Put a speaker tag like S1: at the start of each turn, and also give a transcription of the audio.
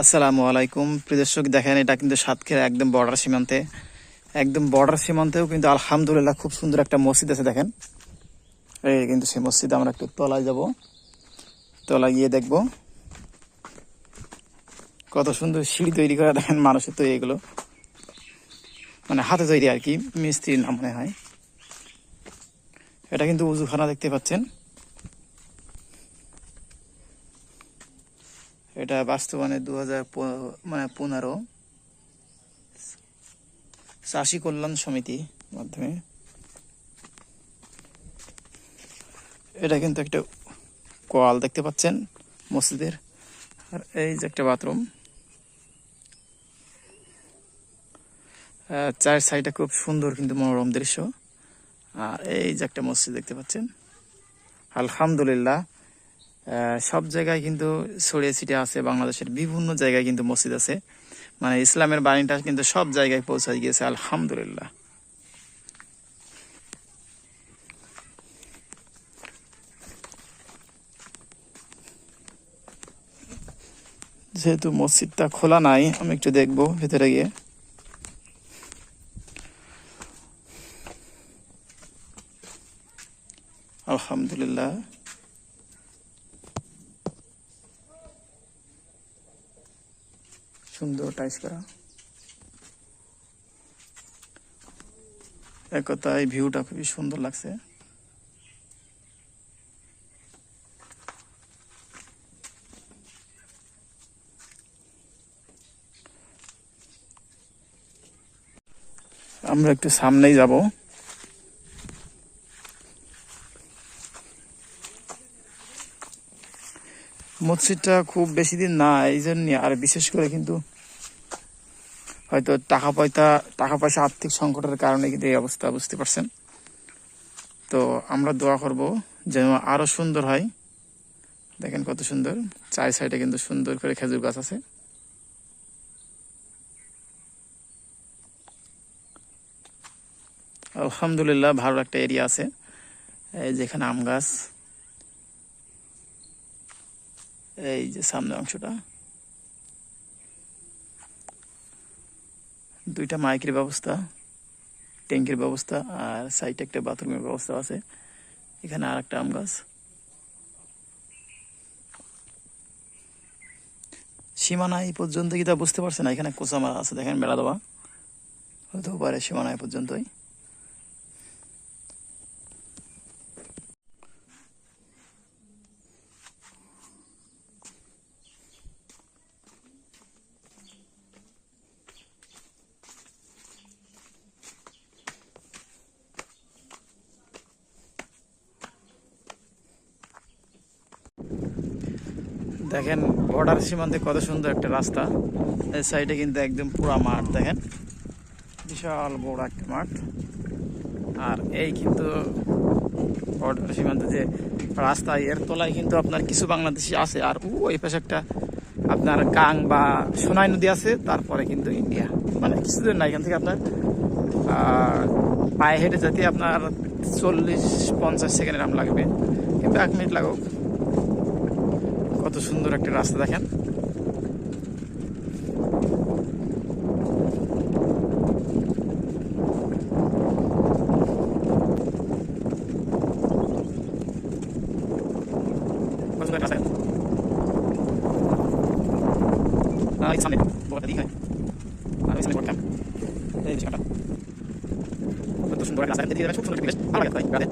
S1: আসসালামু আলাইকুম। প্রিয় দর্শক, দেখেন, এটা কিন্তু সাতক্ষীরা একদম বর্ডার সীমান্তে। একদম বর্ডার সীমান্তেও কিন্তু আলহামদুলিল্লাহ খুব সুন্দর একটা মসজিদ আছে, দেখেন। এই কিন্তু সেই মসজিদে আমরা একটু তলায় যাব। তলায় গিয়ে দেখব কত সুন্দর সিঁড়ি তৈরি করা, দেখেন, মানুষের তৈরি এগুলো। মানে হাতে তৈরি আর কি, মিস্ত্রির নাম মনে হয়। এটা কিন্তু উজুখানা দেখতে পাচ্ছেন। এটা বাস্তবায়নে দু মানে পনেরো। চাষি কল্যাণ সমিতি মাধ্যমে। এটা কিন্তু একটা কোয়াল দেখতে পাচ্ছেন মসজিদের। আর এই যে একটা বাথরুম। চার সাইডটা খুব সুন্দর কিন্তু মনোরম দৃশ্য। আর এই যে একটা মসজিদ দেখতে পাচ্ছেন। আলহামদুলিল্লাহ। সব জায়গায় কিন্তু ছড়িয়ে ছিটিয়ে আছে, বাংলাদেশের বিভিন্ন জায়গায় কিন্তু মসজিদ আছে। মানে ইসলামের বাণীটা কিন্তু সব জায়গায় পৌঁছায় গিয়েছে, আলহামদুলিল্লাহ। যেহেতু মসজিদটা খোলা নাই, আমি একটু দেখব ভেতরে গিয়ে। আলহামদুলিল্লাহ। সুন্দর টাইস করা। এক কথায় ভিউটা খুবই সুন্দর লাগছে। আমরা একটু সামনেই যাব। মসজিদটা খুব বেশি দিন না, এই জন্য আর বিশেষ করে কিন্তু হয়তো টাকা পয়সা টাকা পয়সা আর্থিক সংকটের কারণে কিন্তু এই অবস্থা, বুঝতে পারছেন? তো আমরা দোয়া করব যেন আরও সুন্দর হয়। দেখেন কত সুন্দর, চার সাইডে কিন্তু সুন্দর করে খেজুর গাছ আছে। আলহামদুলিল্লাহ, ভালো একটা এরিয়া আছে যেখানে আম গাছ। এই যে সামনে অংশটা। দুইটা মাইকের ব্যবস্থা, ট্যাঙ্কের ব্যবস্থা, আর সাইডে একটা বাথরুমের ব্যবস্থা আছে। এখানে আর একটা আম গাছ। সীমানা এই পর্যন্ত কি তা বুঝতে পারছে না। এখানে কোচা মারা আছে, দেখেন বেড়া দেওয়া। হতেও পারে সীমানা এই পর্যন্তই। দেখেন বর্ডার সীমান্তে কত সুন্দর একটা রাস্তা। এই সাইডে কিন্তু একদম পুরা মাঠ, দেখেন। বিশাল বড় একটা মাঠ। আর এই কিন্তু বর্ডার সীমান্তে যে রাস্তা, এর তলায় কিন্তু আপনার কিছু বাংলাদেশি আছে। আর ওই পাশে একটা আপনার কাং বা সোনাই নদী আছে, তারপরে কিন্তু ইন্ডিয়া। মানে কিছুদিন না, এখান থেকে আপনার পায়ে হেঁটে যেতে আপনার চল্লিশ পঞ্চাশ সেকেন্ডের আম লাগবে। কিন্তু এক মিনিট লাগুক। কত সুন্দর একটা রাস্তা, দেখেন। সামনে বড়টা দিকে আর ওই বড়টা এই বিষয়টা কত সুন্দর একটা রাস্তা এদিকে খুব সুন্দর ভালো লাগে